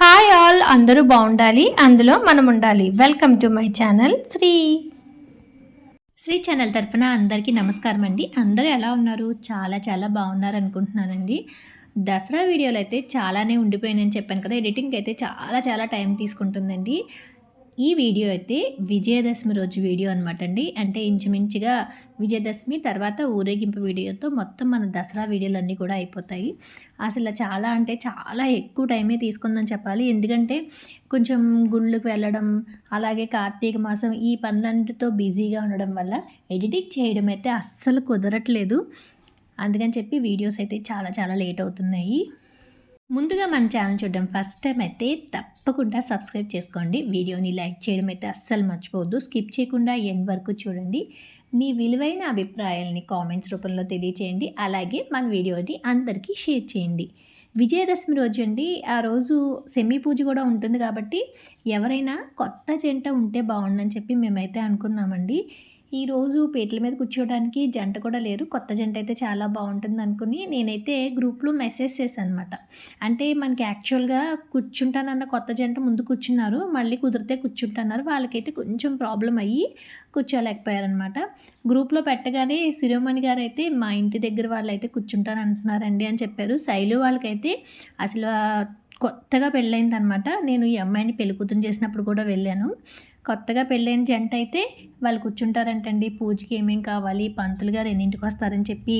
Hi all అందరూ బాగుండాలి అందులో మనం ఉండాలి. Welcome to my channel Sri. Sri channel తరఫున అందరికీ నమస్కారం అండి. అందరూ ఎలా ఉన్నారు? చాలా చాలా బాగున్నారు అనుకుంటున్నానండి దసరా వీడియోలు అయితే చాలానే ఉండిపోయినాయని చెప్పాను కదా. ఎడిటింగ్ అయితే చాలా చాలా టైం తీసుకుంటుందండి. ఈ వీడియో అయితే విజయదశమి రోజు వీడియో అనమాట అండి అంటే ఇంచుమించుగా విజయదశమి తర్వాత ఊరేగింపు వీడియోతో మొత్తం మన దసరా వీడియోలన్నీ కూడా అయిపోతాయి. అసలు చాలా అంటే చాలా ఎక్కువ టైమే తీసుకుందని చెప్పాలి. ఎందుకంటే కొంచెం గుళ్ళకు వెళ్ళడం అలాగే కార్తీక మాసం ఈ పనులన్నిటితో బిజీగా ఉండడం వల్ల ఎడిటింగ్ చేయడం అయితే అస్సలు కుదరట్లేదు. అందుకని చెప్పి వీడియోస్ అయితే చాలా చాలా లేట్ అవుతున్నాయి. ముందుగా మన ఛానల్ చూడడం ఫస్ట్ టైం అయితే తప్పకుండా సబ్స్క్రైబ్ చేసుకోండి. వీడియోని లైక్ చేయడం అయితే అస్సలు మర్చిపోవద్దు. స్కిప్ చేయకుండా ఎండ్ వరకు చూడండి. మీ విలువైన అభిప్రాయాలని కామెంట్స్ రూపంలో తెలియచేయండి. అలాగే మన వీడియోని అందరికీ షేర్ చేయండి. విజయదశమి రోజు అండి. ఆ రోజు సెమీ పూజ కూడా ఉంటుంది కాబట్టి ఎవరైనా కొత్త జంట ఉంటే బాగుండని చెప్పి మేమైతే అనుకున్నామండి. ఈరోజు పేట్ల మీద కూర్చోవడానికి జంట కూడా లేరు. కొత్త జంట అయితే చాలా బాగుంటుంది అనుకుని నేనైతే గ్రూప్లో మెసేజ్ చేశాను అనమాట అంటే మనకి యాక్చువల్గా కూర్చుంటానన్న కొత్త జంట ముందు కూర్చున్నారు. మళ్ళీ కుదిరితే కూర్చుంటున్నారు. వాళ్ళకైతే కొంచెం ప్రాబ్లం అయ్యి కూర్చోలేకపోయారనమాట. గ్రూప్లో పెట్టగానే శిరోమణి గారు అయితే మా ఇంటి దగ్గర వాళ్ళు అయితే కూర్చుంటాను అంటున్నారండి అని చెప్పారు. శైలు వాళ్ళకైతే అసలు కొత్తగా పెళ్ళైందనమాట. నేను ఈ అమ్మాయిని పెళ్ళి కూతురు చేసినప్పుడు కూడా వెళ్ళాను. కొత్తగా పెళ్ళైన జంట అయితే వాళ్ళు కూర్చుంటారంటండి. పూజకి ఏమేం కావాలి పంతులు గారు ఎన్నింటికి వస్తారని చెప్పి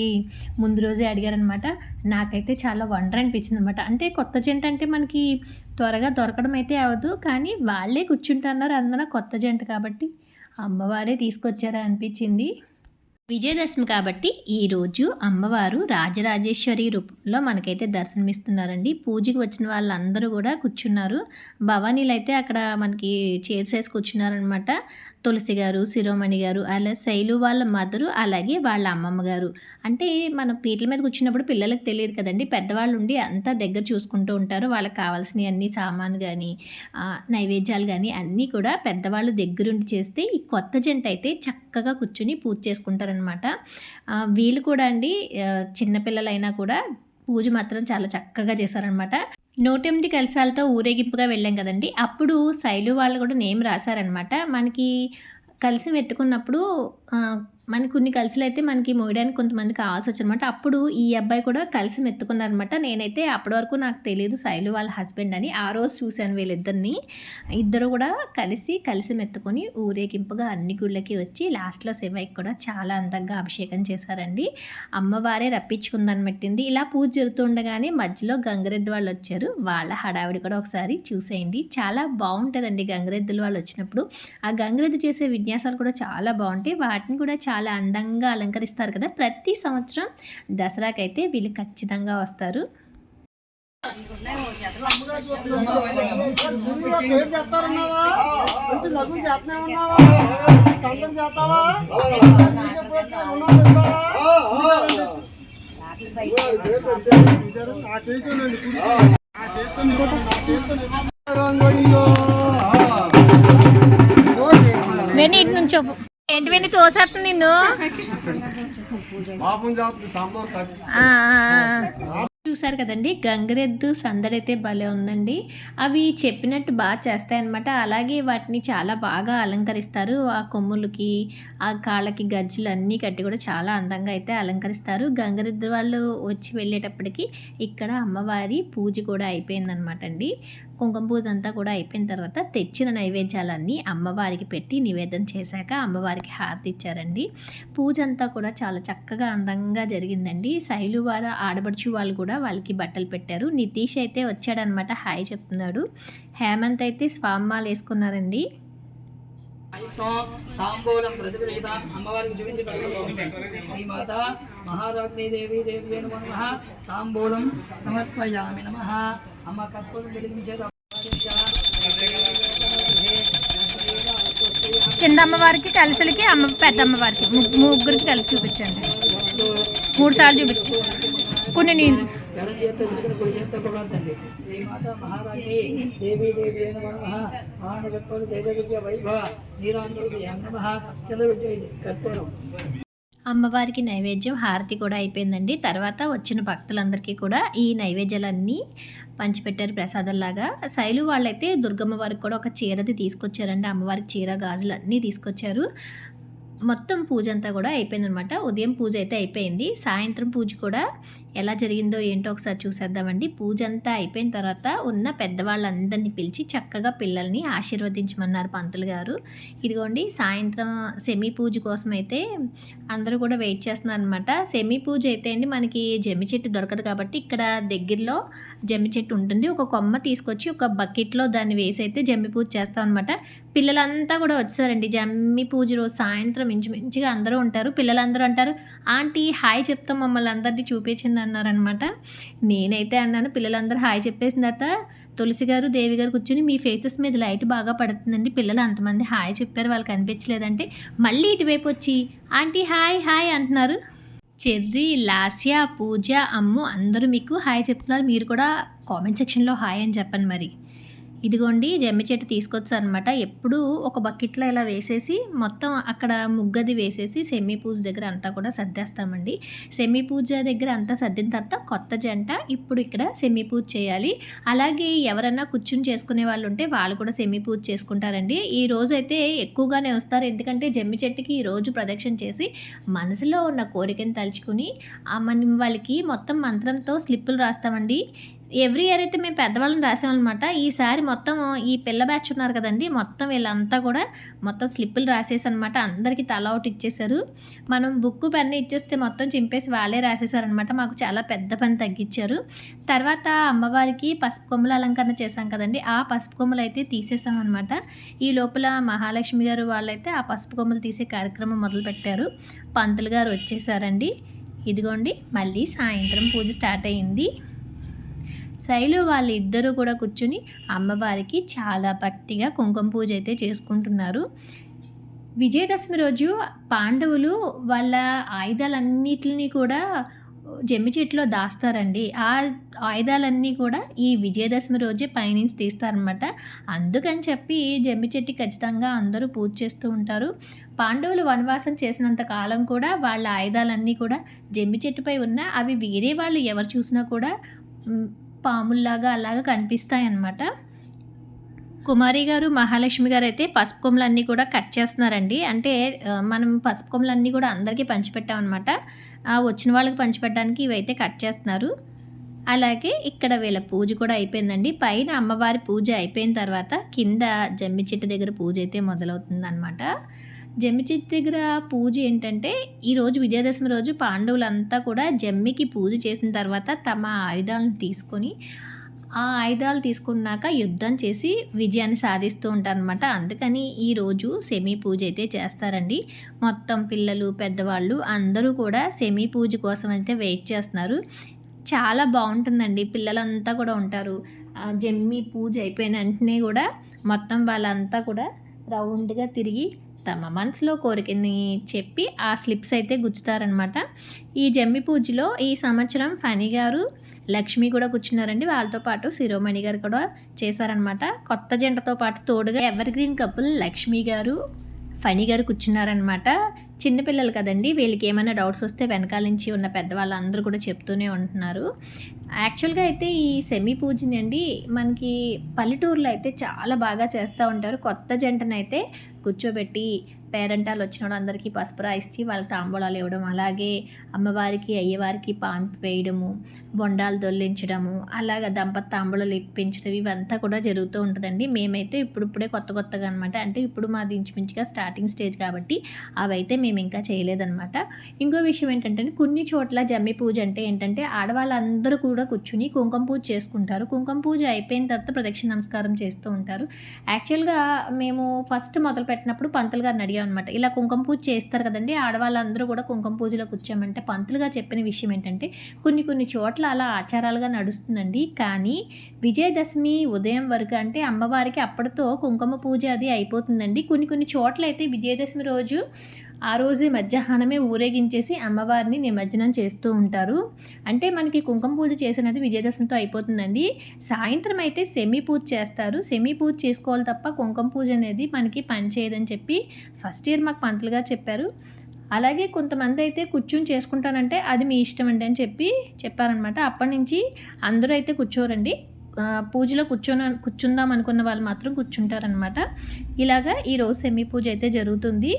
ముందు రోజే అడిగారనమాట. నాకైతే చాలా వండర్ అనిపించింది అనమాట అంటే కొత్త జంట అంటే మనకి త్వరగా దొరకడం అయితే అవ్వదు. కానీ వాళ్ళే కూర్చుంటున్నారు అందున కొత్త జంట కాబట్టి అమ్మవారే తీసుకొచ్చారా అనిపించింది. విజయదశమి కాబట్టి ఈరోజు అమ్మవారు రాజరాజేశ్వరి రూపంలో మనకైతే దర్శనమిస్తున్నారండి. పూజకి వచ్చిన వాళ్ళందరూ కూడా కూర్చున్నారు. భవానీలు అయితే అక్కడ మనకి చైర్స్ వేసి కూర్చున్నారనమాట తులసి గారు శిరోమణి గారు అలా శైలు వాళ్ళ మదరు అలాగే వాళ్ళ అమ్మమ్మ గారు. అంటే మనం పీటల మీద కూర్చున్నప్పుడు పిల్లలకు తెలియదు కదండి. పెద్దవాళ్ళు ఉండి అంతా దగ్గర చూసుకుంటూ ఉంటారు. వాళ్ళకి కావాల్సిన అన్ని సామాను కానీ నైవేద్యాలు కానీ అన్నీ కూడా పెద్దవాళ్ళు దగ్గరుండి చేస్తే ఈ కొత్త జంట అయితే చక్కగా కూర్చుని పూజ చేసుకుంటారనమాట వీళ్ళు కూడా అండి చిన్నపిల్లలైనా కూడా పూజ మాత్రం చాలా చక్కగా చేశారనమాట నూటెనిమిది కలశాలతో ఊరేగింపుగా వెళ్ళాం కదండి. అప్పుడు శైలు వాళ్ళు కూడా నేమ్ రాశారనమాట మనకి కలిసి వెతుకున్నప్పుడు మనకి కొన్ని కలిసిలు అయితే మనకి మోయడానికి కొంతమంది కావాల్సి వచ్చారనమాట అప్పుడు ఈ అబ్బాయి కూడా కలిసి మెత్తుకున్నారనమాట నేనైతే అప్పటి వరకు నాకు తెలియదు శైలు వాళ్ళ హస్బెండ్ అని. ఆ రోజు చూశాను వీళ్ళిద్దరిని. ఇద్దరు కూడా కలిసి కలిసి మెత్తుకొని ఊరేగింపుగా అన్ని గుళ్ళకి వచ్చి లాస్ట్లో శివయ్యకి కూడా చాలా అందంగా అభిషేకం చేశారండి. అమ్మవారే రప్పించుకుందని పెట్టింది. ఇలా పూజ జరుగుతుండగానే మధ్యలో గంగరెద్దు వాళ్ళు వచ్చారు. వాళ్ళ హడావిడి కూడా ఒకసారి చూసేయండి. చాలా బాగుంటుందండి గంగరెద్దులు వాళ్ళు వచ్చినప్పుడు. ఆ గంగరెద్దు చేసే విన్యాసాలు కూడా చాలా బాగుంటాయి. వాటిని కూడా చాలా చాలా అందంగా అలంకరిస్తారు కదా. ప్రతి సంవత్సరం దసరాకైతే వీళ్ళు ఖచ్చితంగా వస్తారు. వెనీ ఇటు నుంచో ఏంటి వెనీ తోసేస్తుంది నిన్ను. చూసారు కదండి గంగరెద్దు సందడైతే భలే ఉందండి. అవి చెప్పినట్టు బాగా చేస్తాయన్నమాట. అలాగే వాటిని చాలా బాగా అలంకరిస్తారు. ఆ కొమ్ములకి ఆ కాళ్ళకి గజ్జలు అన్నీ కట్టి కూడా చాలా అందంగా అయితే అలంకరిస్తారు. గంగరెద్దు వాళ్ళు వచ్చి వెళ్ళేటప్పటికి ఇక్కడ అమ్మవారి పూజ కూడా అయిపోయిందనమాట అండి. కుంకుమ పూజ అంతా కూడా అయిపోయిన తర్వాత తెచ్చిన నైవేద్యాలన్నీ అమ్మవారికి పెట్టి నివేదన చేశాక అమ్మవారికి హారతి ఇచ్చారండి పూజ అంతా కూడా చాలా చక్కగా అందంగా జరిగిందండి. శైలు వారు ఆడబడుచు వాళ్ళు కూడా వాళ్ళకి బట్టలు పెట్టారు. నితీష్ అయితే వచ్చాడనమాట. హాయ్ చెప్తున్నాడు. హేమంత్ అయితే స్వామ్మాలు వేసుకున్నారండి. తాంబూలం ప్రతిఫలిత అమ్మవారికి చూపించి మాత మహారాజ్ని దేవి దేవి నమ. తాంబూలం సమర్పయామి నమ. అమ్మ కర్పూరం వెలిగించేది కింద అమ్మవారికి కలిసలకి అమ్మ పెద్ద అమ్మవారికి ముగ్గురికి కలిసి చూపించండి. మూడు సార్లు చూపించు. కొన్ని నీళ్ళు కర్పూరం అమ్మవారికి నైవేద్యం హారతి కూడా అయిపోయిందండి. తర్వాత వచ్చిన భక్తులందరికీ కూడా ఈ నైవేద్యాలన్నీ పంచిపెట్టారు ప్రసాదంలాగా. శైలు వాళ్ళైతే దుర్గమ్మ వారికి కూడా ఒక చీరది తీసుకొచ్చారండి. అమ్మవారికి చీర గాజులు అన్నీ తీసుకొచ్చారు. మొత్తం పూజ అంతా కూడా అయిపోయిందనమాట ఉదయం పూజ అయితే అయిపోయింది. సాయంత్రం పూజ కూడా ఎలా జరిగిందో ఏంటో ఒకసారి చూసేద్దామండి. పూజ అంతా అయిపోయిన తర్వాత ఉన్న పెద్దవాళ్ళందరినీ పిలిచి చక్కగా పిల్లల్ని ఆశీర్వదించమన్నారు పంతులు గారు. ఇదిగోండి సాయంత్రం సెమీ పూజ కోసం అయితే అందరూ కూడా వెయిట్ చేస్తున్నారు అనమాట సెమీ పూజ అయితే అండి మనకి జమ్మి చెట్టు దొరకదు కాబట్టి ఇక్కడ దగ్గరలో జమ్మి చెట్టు ఉంటుంది. ఒక కొమ్మ తీసుకొచ్చి ఒక బకెట్లో దాన్ని వేసి అయితే జమ్మి పూజ చేస్తాం అనమాట పిల్లలంతా కూడా వచ్చారండి జమ్మి పూజ రోజు సాయంత్రం ఇంచుమించుగా అందరూ ఉంటారు. పిల్లలందరూ అంటారు ఆంటీ హాయ్ చెప్తాం మమ్మల్ని అందరినీ చూపించింది అన్నారనమాట నేనైతే అన్నాను పిల్లలందరూ హాయ్ చెప్పేసిన తర్వాత తులసి గారు దేవి గారు కూర్చొని మీ ఫేసెస్ మీద లైట్ బాగా పడుతుందండి. పిల్లలు అంతమంది హాయ్ చెప్పారు వాళ్ళకి అనిపించలేదంటే మళ్ళీ ఇటువైపు వచ్చి ఆంటీ హాయ్ హాయ్ అంటున్నారు. చెర్రీ లాస్య పూజ అమ్ము అందరూ మీకు హాయ్ చెప్తున్నారు. మీరు కూడా కామెంట్ సెక్షన్లో హాయ్ అని చెప్పండి మరి. ఇదిగోండి జమ్మి చెట్టు తీసుకొచ్చారనమాట ఎప్పుడు ఒక బకెట్లో ఇలా వేసేసి మొత్తం అక్కడ ముగ్గది వేసేసి సెమీ పూజ దగ్గర అంతా కూడా సర్దేస్తామండి. సెమీ పూజ దగ్గర అంతా సర్దిన తర్వాత కొత్త జంట ఇప్పుడు ఇక్కడ సెమీ పూజ చేయాలి. అలాగే ఎవరన్నా కూర్చుని చేసుకునే వాళ్ళు ఉంటే వాళ్ళు కూడా సెమీ పూజ చేసుకుంటారండి. ఈ రోజు అయితే ఎక్కువగానే వస్తారు. ఎందుకంటే జమ్మి చెట్టుకి ఈ రోజు ప్రదక్షిణ చేసి మనసులో ఉన్న కోరికను తలుచుకుని మనం వాళ్ళకి మొత్తం మంత్రంతో స్లిప్పులు రాస్తామండి. ఎవ్రీ ఇయర్ అయితే మేము పెద్దవాళ్ళని రాసామన్నమాట ఈసారి మొత్తం ఈ పిల్ల బ్యాచ్ ఉన్నారు కదండి మొత్తం వీళ్ళంతా కూడా మొత్తం స్లిప్పులు రాసేసి అనమాట అందరికీ తల ఒకటి ఇచ్చేశారు. మనం బుక్ పెన్ను ఇచ్చేస్తే మొత్తం చింపేసి వాళ్ళే రాసేసారనమాట మాకు చాలా పెద్ద పని తగ్గించారు. తర్వాత అమ్మవారికి పసుపు కొమ్మల అలంకరణ చేశాం కదండి ఆ పసుపు కొమ్మలు అయితే తీసేసాం అనమాట ఈ లోపల మహాలక్ష్మి గారు వాళ్ళైతే ఆ పసుపు కొమ్మలు తీసే కార్యక్రమం మొదలుపెట్టారు పంతులు గారు వచ్చేసారండి. ఇదిగోండి మళ్ళీ సాయంత్రం పూజ స్టార్ట్ అయ్యింది శైలు వాళ్ళిద్దరూ కూడా కూర్చుని అమ్మవారికి చాలా భక్తిగా కుంకుమ పూజ అయితే చేసుకుంటున్నారు. విజయదశమి రోజు పాండవులు వాళ్ళ ఆయుధాలన్నిటిని కూడా జమ్మి చెట్టులో దాస్తారండి. ఆ ఆయుధాలన్నీ కూడా ఈ విజయదశమి రోజే పైనుంచి తీస్తారనమాట అందుకని చెప్పి జమ్మి చెట్టు ఖచ్చితంగా అందరూ పూజ చేస్తూ ఉంటారు. పాండవులు వనవాసం చేసినంత కాలం కూడా వాళ్ళ ఆయుధాలన్నీ కూడా జమ్మి చెట్టుపై ఉన్న అవి వేరే వాళ్ళు ఎవరు చూసినా కూడా పాముల్లాగా అలాగా కనిపిస్తాయన్నమాట. కుమారి గారు మహాలక్ష్మి గారు అయితే పసుపు కొమ్మలన్నీ కూడా కట్ చేస్తున్నారండి. అంటే మనం పసుపు కొమ్మలన్నీ కూడా అందరికీ పంచిపెట్టామన్నమాట. వచ్చిన వాళ్ళకి పంచిపెట్టడానికి ఇవైతే కట్ చేస్తున్నారు. అలాగే ఇక్కడ వీళ్ళ పూజ కూడా అయిపోయిందండి. పైన అమ్మవారి పూజ అయిపోయిన తర్వాత కింద జమ్మి చెట్టు దగ్గర పూజ అయితే మొదలవుతుంది అనమాట జమ్మి దగ్గర పూజ ఏంటంటే ఈరోజు విజయదశమి రోజు పాండవులంతా కూడా జమ్మికి పూజ చేసిన తర్వాత తమ ఆయుధాలను తీసుకొని ఆ ఆయుధాలు తీసుకున్నాక యుద్ధం చేసి విజయాన్ని సాధిస్తూ ఉంటారనమాట అందుకని ఈరోజు సెమీ పూజ అయితే చేస్తారండి. మొత్తం పిల్లలు పెద్దవాళ్ళు అందరూ కూడా సెమీ పూజ కోసం అయితే వెయిట్ చేస్తున్నారు. చాలా బాగుంటుందండి. పిల్లలంతా కూడా ఉంటారు. జమ్మి పూజ అయిపోయిన వెంటనే కూడా మొత్తం వాళ్ళంతా కూడా రౌండ్గా తిరిగి తమ మనసులో కోరికని చెప్పి ఆ స్లిప్స్ అయితే గుచ్చుతారనమాట ఈ జమ్మి పూజలో ఈ సంవత్సరం ఫణి గారు లక్ష్మి కూడా కూర్చున్నారండి. వాళ్ళతో పాటు శిరోమణి గారు కూడా చేశారనమాట కొత్త జంటతో పాటు తోడుగా ఎవర్ గ్రీన్ కపుల్ లక్ష్మి గారు ఫణి గారు కూర్చున్నారనమాట చిన్నపిల్లలు కదండి. వీళ్ళకి ఏమైనా డౌట్స్ వస్తే వెనకాల నుంచి ఉన్న పెద్దవాళ్ళందరూ కూడా చెప్తూనే ఉంటున్నారు. యాక్చువల్గా అయితే ఈ సెమీ పూజని అండి మనకి పల్లెటూరులో అయితే చాలా బాగా చేస్తూ ఉంటారు. కొత్త జంటనైతే కూర్చోబెట్టి పేరెంటాలు వచ్చిన వాళ్ళందరికీ పసుపు రాయిచ్చి వాళ్ళకి తాంబూలాలు ఇవ్వడం అలాగే అమ్మవారికి అయ్యవారికి పాన్ వేయడము బొండాలు దొల్లించడము అలాగ దంపతి తాంబూలాలు ఇప్పించడం ఇవంతా కూడా జరుగుతూ ఉంటుందండి. మేమైతే ఇప్పుడిప్పుడే కొత్త కొత్తగా అనమాట అంటే ఇప్పుడు మాది ఇంచుమించుగా స్టార్టింగ్ స్టేజ్ కాబట్టి అవైతే మేము ఇంకా చేయలేదన్నమాట. ఇంకో విషయం ఏంటంటే కొన్ని చోట్ల జమ్మి పూజ అంటే ఏంటంటే ఆడవాళ్ళందరూ కూడా కూర్చుని కుంకుమ పూజ చేసుకుంటారు. కుంకుమ పూజ అయిపోయిన తర్వాత ప్రదక్షిణ నమస్కారం చేస్తూ ఉంటారు. యాక్చువల్గా మేము ఫస్ట్ మొదలు పెట్టినప్పుడు పంతులు గారిని అడిగాం అనమాట ఇలా కుంకుమ పూజ చేస్తారు కదండి. ఆడవాళ్ళందరూ కూడా కుంకుమ పూజలో కూర్చోమంటే పంతులుగా చెప్పిన విషయం ఏంటంటే కొన్ని కొన్ని చోట్ల అలా ఆచారాలుగా నడుస్తుందండి. కానీ విజయదశమి ఉదయం వరకు అంటే అమ్మవారికి అప్పటితో కుంకుమ పూజ అది అయిపోతుందండి. కొన్ని కొన్ని చోట్ల అయితే విజయదశమి రోజు ఆ రోజే మధ్యాహ్నమే ఊరేగించేసి అమ్మవారిని నిమజ్జనం చేస్తూ ఉంటారు. అంటే మనకి కుంకుమ పూజ చేసినది విజయదశమితో అయిపోతుందండి. సాయంత్రం అయితే సెమీ పూజ చేస్తారు. సెమీ పూజ చేసుకోవాలి తప్ప కుంకుమ పూజ అనేది మనకి పనిచేయదని చెప్పి ఫస్ట్ ఇయర్ మాకు పంతులుగా చెప్పారు. అలాగే కొంతమంది అయితే కూర్చుని చేసుకుంటానంటే అది మీ ఇష్టం అండి అని చెప్పి చెప్పారనమాట. అప్పటి నుంచి అందరూ అయితే కూర్చోరండి. పూజలో కూర్చొని కూర్చుందాం అనుకున్న వాళ్ళు మాత్రం కూర్చుంటారనమాట. ఇలాగా ఈరోజు సెమీ పూజ అయితే జరుగుతుంది.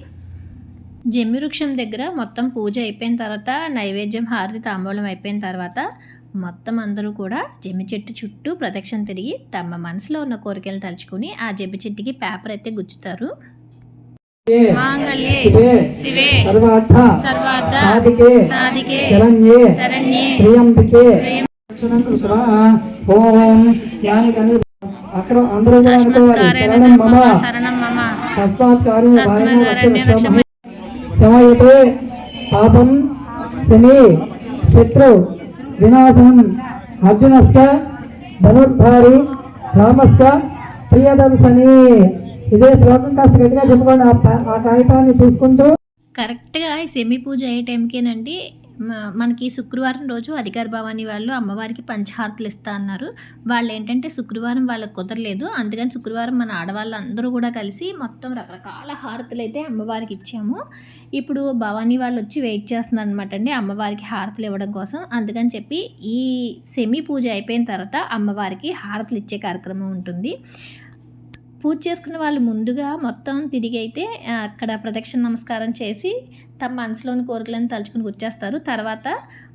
జమ్మి వృక్షం దగ్గర మొత్తం పూజ అయిపోయిన తర్వాత నైవేద్యం హారతి తాంబూలం అయిపోయిన తర్వాత మొత్తం అందరూ కూడా జమ్మి చెట్టు చుట్టూ ప్రదక్షిణ తిరిగి తమ మనసులో ఉన్న కోరికలు తలుచుకుని ఆ జమ్మి చెట్టుకి పేపర్ అయితే గుచ్చుతారు. మాంగళ్యే శివే శివే సర్వార్థ సర్వార్థ సాధికే సాధికే శరణ్యే శరణ్యే త్రియంబికే. దక్షిణం కృష్ణ ఓం యాని కని అక్కడ అందరూ కూడా అనుకోవాలి. శరణం మమ. శరణం మమ. తస్మాత్ కార్యం వాయన పాపం శని శత్రు వినాశనం అర్జునస్క ధనుర్ధారి రామస్క ప్రియదర్శని. ఇదే శ్లోకం కాస్త గట్టిగా చెప్పుకోండి. ఆ కాగితాన్ని తీసుకుంటూ కరెక్ట్గా సెమీ పూజ అయ్యే టైంకేనండి. మనకి శుక్రవారం రోజు అధికార భవాని వాళ్ళు అమ్మవారికి పంచహారతులు ఇస్తా అన్నారు. వాళ్ళు ఏంటంటే శుక్రవారం వాళ్ళకి కుదరలేదు. అందుకని శుక్రవారం మన ఆడవాళ్ళందరూ కూడా కలిసి మొత్తం రకరకాల హారతులు అయితే అమ్మవారికి ఇచ్చాము. ఇప్పుడు భవానీ వాళ్ళు వచ్చి వెయిట్ చేస్తున్నారు అనమాట అండి అమ్మవారికి హారతులు ఇవ్వడం కోసం. అందుకని చెప్పి ఈ సెమీ పూజ అయిపోయిన తర్వాత అమ్మవారికి హారతులు ఇచ్చే కార్యక్రమం ఉంటుంది. పూజ చేసుకున్న వాళ్ళు ముందుగా మొత్తం తిరిగి అయితే అక్కడ ప్రదక్షిణ నమస్కారం చేసి తమ మనసులోని కోరికలను తలుచుకుని వచ్చేస్తారు తర్వాత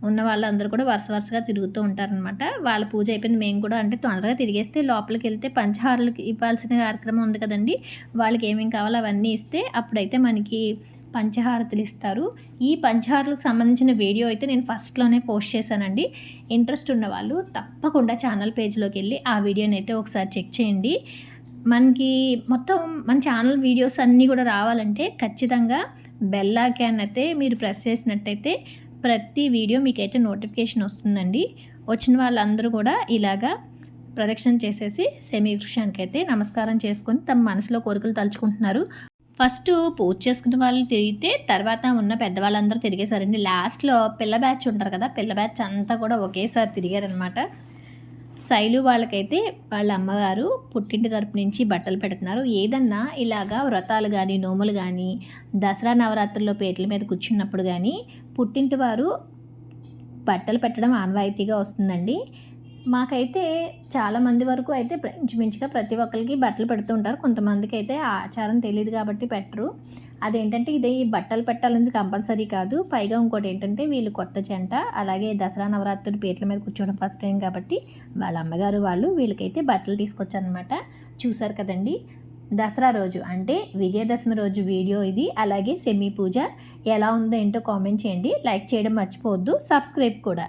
ఉన్న వాళ్ళందరూ కూడా వరుస వరుసగా తిరుగుతూ ఉంటారనమాట వాళ్ళ పూజ అయిపోయింది. మేము కూడా అంటే తొందరగా తిరిగేస్తే లోపలికి వెళ్తే పంచహారులకి ఇవ్వాల్సిన కార్యక్రమం ఉంది కదండి. వాళ్ళకి ఏమేమి కావాలో అవన్నీ ఇస్తే అప్పుడైతే మనకి పంచహారతులు ఇస్తారు. ఈ పంచహారలకు సంబంధించిన వీడియో అయితే నేను ఫస్ట్లోనే పోస్ట్ చేశానండి. ఇంట్రెస్ట్ ఉన్న వాళ్ళు తప్పకుండా ఛానల్ పేజ్లోకి వెళ్ళి ఆ వీడియోని అయితే ఒకసారి చెక్ చేయండి. మనకి మొత్తం మన ఛానల్ వీడియోస్ అన్నీ కూడా రావాలంటే ఖచ్చితంగా బెల్ ఐకాన్ అయితే మీరు ప్రెస్ చేసినట్టయితే ప్రతి వీడియో మీకైతే నోటిఫికేషన్ వస్తుందండి. వచ్చిన వాళ్ళందరూ కూడా ఇలాగా ప్రదక్షిణ చేసేసి సెమీ వృక్షానికి అయితే నమస్కారం చేసుకొని తమ మనసులో కోరికలు తలుచుకుంటున్నారు. ఫస్ట్ పూజ చేసుకున్న వాళ్ళు తిరిగితే తర్వాత ఉన్న పెద్దవాళ్ళందరూ తిరిగేశారండి. లాస్ట్లో పిల్ల బ్యాచ్ ఉంటారు కదా పిల్ల బ్యాచ్ అంతా కూడా ఒకేసారి తిరిగారనమాట శైలు వాళ్ళకైతే వాళ్ళ అమ్మగారు పుట్టింటి తరపు నుంచి బట్టలు పెడుతున్నారు. ఏదన్నా ఇలాగా వ్రతాలు కానీ నోములు కానీ దసరా నవరాత్రుల్లో పేట్ల మీద కూర్చున్నప్పుడు కానీ పుట్టింటి వారు బట్టలు పెట్టడం ఆనవాయితీగా వస్తుందండి. మాకైతే చాలా మంది వరకు అయితే ఇంచుమించుగా ప్రతి ఒక్కరికి బట్టలు పెడుతూ ఉంటారు. కొంతమందికి అయితే ఆచారం తెలియదు కాబట్టి పెట్టరు. అదేంటంటే ఇది బట్టలు పెట్టాలని కంపల్సరీ కాదు. పైగా ఇంకోటి ఏంటంటే వీళ్ళు కొత్త జంట అలాగే దసరా నవరాత్రులు పీటల మీద కూర్చోవడం ఫస్ట్ టైం కాబట్టి వాళ్ళ అమ్మగారు వాళ్ళు వీళ్ళకైతే బట్టలు తీసుకొచ్చారనమాట. చూసారు కదండి? దసరా రోజు అంటే విజయదశమి రోజు వీడియో ఇది. అలాగే సెమీ పూజ ఎలా ఉందో ఏంటో కామెంట్ చేయండి. లైక్ చేయడం మర్చిపోవద్దు. సబ్స్క్రైబ్ కూడా.